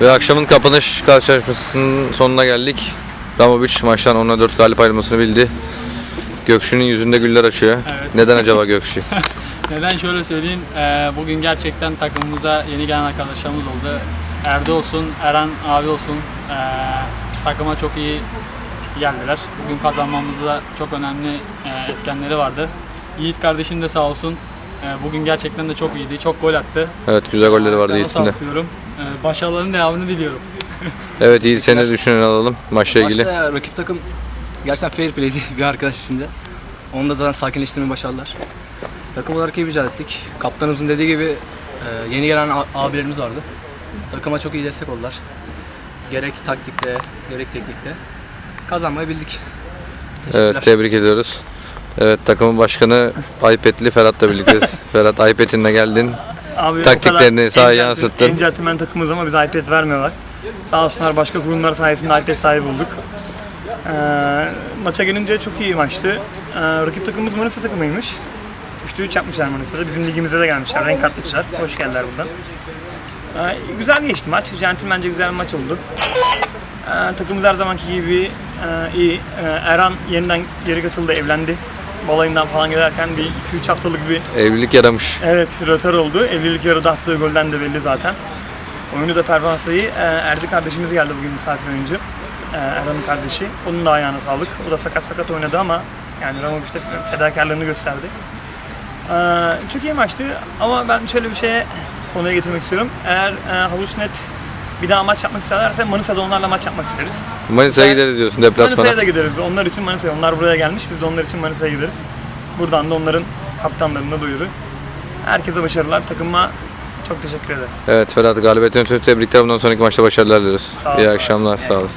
Ve akşamın kapanış karşılaşmasının sonuna geldik. Ramovic maçtan 10'a 4 galip ayrılmasını bildi. Gökşü'nün yüzünde güller açıyor. Evet. Neden acaba Gökşü? Neden şöyle söyleyeyim, eee, bugün gerçekten takımımıza yeni gelen arkadaşlarımız oldu. Erdo olsun, Eren abi olsun, eee, takıma çok iyi geldiler. Bugün kazanmamızda çok önemli eee, etkenleri vardı. Yiğit kardeşim de sağ olsun, bugün gerçekten de çok iyiydi, çok gol attı. Evet güzel golleri vardı Yiğit'in de. Sağlık diyorum. Eee, Başarıların devamını diliyorum. Evet Yiğit seni düşünün alalım maçla ilgili. Maçta rakip takım gerçekten fair play'di bir arkadaş içinde. Onu da zaten sakinleştirmeyi başardılar. Takım olarak iyi mücadele ettik. Kaptanımızın dediği gibi e, yeni gelen abilerimiz vardı. Takıma çok iyi destek oldular. Gerek taktikte, gerek teknikte. Kazanmayı bildik. Evet tebrik ediyoruz. Evet takımın başkanı iPad'li Ferhat'la birlikteyiz. Ferhat iPad'inle geldin. Abi Taktiklerini sahaya yansıttın. Encentleman takımız ama bize iPad vermiyorlar. Sağ olsunlar başka kurumlar sayesinde iPad sahibi olduk. Ee, maça gelince çok iyi maçtı. Ee, rakip takımımız Manisa takımıymış. 3'te 3 yapmışlar Manisa'da. Bizim ligimize de gelmişler. Renk katmışlar. Hoş geldiler buradan. Ee, güzel geçti maç. Centilmence güzel bir maç oldu. Ee, takımımız her zamanki gibi e, iyi. Ee, Erhan yeniden geri katıldı, evlendi. Balayından falan gelirken bir 2-3 haftalık bir Evlilik yaramış. Evet, rötar oldu. Evlilik yarıda attığı golden de belli zaten. Oyunu da performansı iyi. Ee, Erdi kardeşimiz geldi bugün misafir oyuncu. Ee, Erhan'ın kardeşi. Onun da ayağına sağlık. O da sakat sakat oynadı ama yani Ramovic fe- fedakarlığını gösterdi. Ee, çok iyi maçtı ama ben şöyle bir şeye konuya getirmek istiyorum. Eğer e, Havuznet bir daha maç yapmak isterlerse Manisa'da onlarla maç yapmak isteriz. Manisa'ya Ben- gideriz diyorsun Manisa'ya deplasmana. da gideriz. Onlar için Manisa'ya. Onlar buraya gelmiş. Biz de onlar için Manisa'ya gideriz. Buradan da onların kaptanlarına duyuru. Herkese başarılar. Takıma çok teşekkür ederim. Evet Ferhat galibiyetin ötürü tebrikler. Bundan sonraki maçta başarılar. Sağ ol. İyi akşamlar. Sağ olasın.